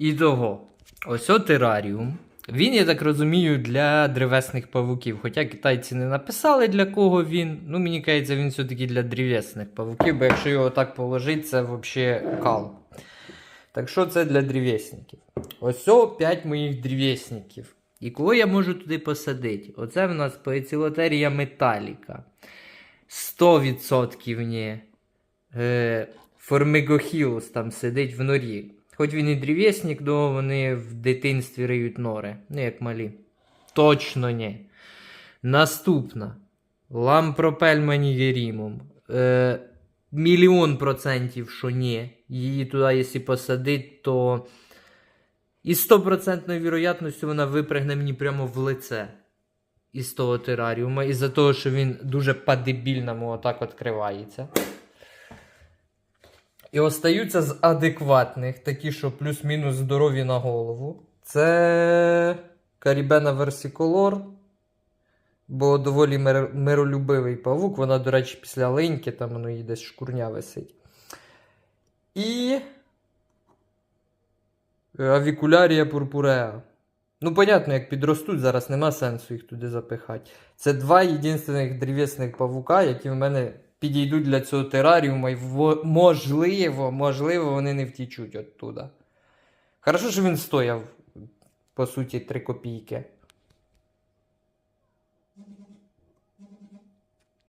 І того, ось о тераріум. Він, я так розумію, для древесних павуків. Хоча китайці не написали, для кого він. Ну, мені кажеться, він все-таки для древесних павуків, бо якщо його так положити, це взагалі кал. Так що це для древесників? Ось о 5 моїх древесників. І кого я можу туди посадити? Оце в нас поецілотерія металіка. 100% ні. Е, Формигохілус там сидить в норі. Хоч він і древесник, то вони в дитинстві риють нори. Ну, як малі. Точно ні. Наступна. Лампропель манігерімум. Е, мільйон процентів, що ні. Її туди, якщо посадити, то із 100% вірогятністю вона випригне мені прямо в лице із того тераріума, із-за того, що він дуже по-дебільному отак відкривається. І остаються з адекватних, такі, що плюс-мінус здорові на голову. Це Карібена Версіколор. Бо доволі мир- миролюбивий павук. Вона, до речі, після линьки, там воно їй десь шкурня висить. І. Авікулярія пурпуреа. Ну, понятно, як підростуть, зараз нема сенсу їх туди запихати. Це два єдинственних древесних павука, які в мене підійдуть для цього тераріума, і во- можливо, можливо, вони не втічуть оттуда. Хорошо, що він стояв, по суті, 3 копійки.